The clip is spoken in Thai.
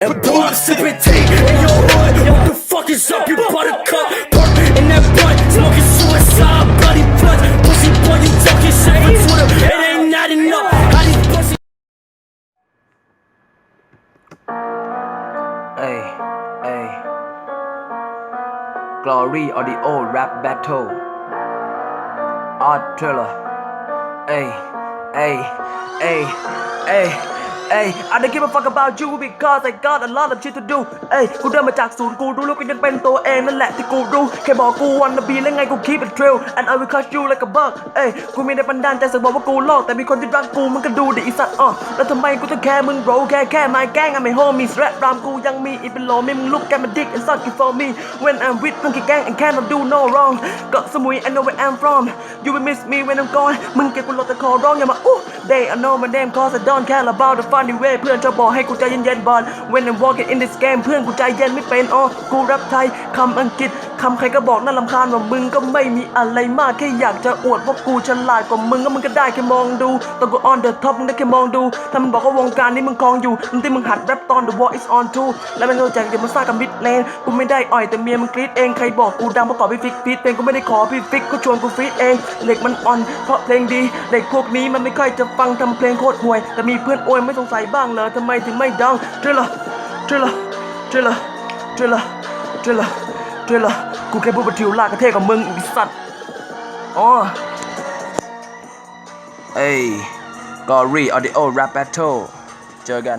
And pull the in your hood. What the fuck is up, you buttercup? Park in that butt, smoking suicide, bloody blood. Pussy boy, you talking shit on Twitter. It ain't not enough. How these pussy. Hey, hey. Glory or the old rap battle. Art thriller. Hey, hey, hey, hey. อ้ยเอ้ยเอ้ยเอ้ย I don't give a fuck about you because I got a lot of shit to do เอ้ยกูเดินมาจากศูนย์กูรู้แล้วกูยังเป็นตัวเองนั่นแหละที่กูรู้แค่บอกกูวันนบีแล้วไงกู keep it trail and I will crush you like a bug เอ้ยกูมีในบันดาลใจสักบอกว่ากูโลกแต่มีคนที่รักกูมันก็ดูดิอีสัตว์อะแล้วทำไมกูต้องแค่มึง bro แค่แค่มาแกล้งอะไม่ homies rap รามกูยังมีอีเป็นโลม่มึงลุกแกมา dick and suck it for me when I'm with มึงแค่แกล้ง and cannot do no wrong เกาะสมุย I know where I'm from you will miss me when I'm gone มึงแค่กูรอแต่ขอร้องอย่ามาอู้ they I know my name cause I don't care about the fuck funny way เพื่อนชอบบอกให้กูใจเย็นๆบอล when I'm walking in this game เพื่อนกูใจเย็นไม่เป็นอ๋อกูรับไทยคำอังกฤษ คำใครก็บอกน่ารำคาญว่ามึงก็ไม่มีอะไรมากแค่อยากจะอวดว่ากูฉลาดกว่ามึงก็มึงก็ได้แค่มองดูตอนกู on the top มึงได้แค่มองดูถ้ามึงบอกว่าวงการนี้มึงครองอยู่มึงที่มึงหัดแรปตอน the war is on too แล้วมึงรู้จักจะมาสร้างกับมิดเลนกูไม่ได้อ่อยแต่เมียมึงกรีดเองใครบอกกูดังเพราะขอพี่ฟิกฟีดเพลงกูไม่ได้ขอพี่ฟิกก็ชวนกูฟีดเองเด็กมันอ่อนเพราะเพลงดีเด็กพวกนี้มันไม่ค่อยจะฟังทำเพลงโคตรห่วย แต่มีเพื่อนอวยไม่สงสัยบ้างเหรอทำไมถึงไม่ดังเทรลเทรลเทรลเทรลเทรลเทร เดี๋ยวลกูแค่พูดประทิวลากระเทยกับมึงอีสัตว์อ๋อเอ้ยกอรี่ออดิโอแรปแบทเทิลเจอกัน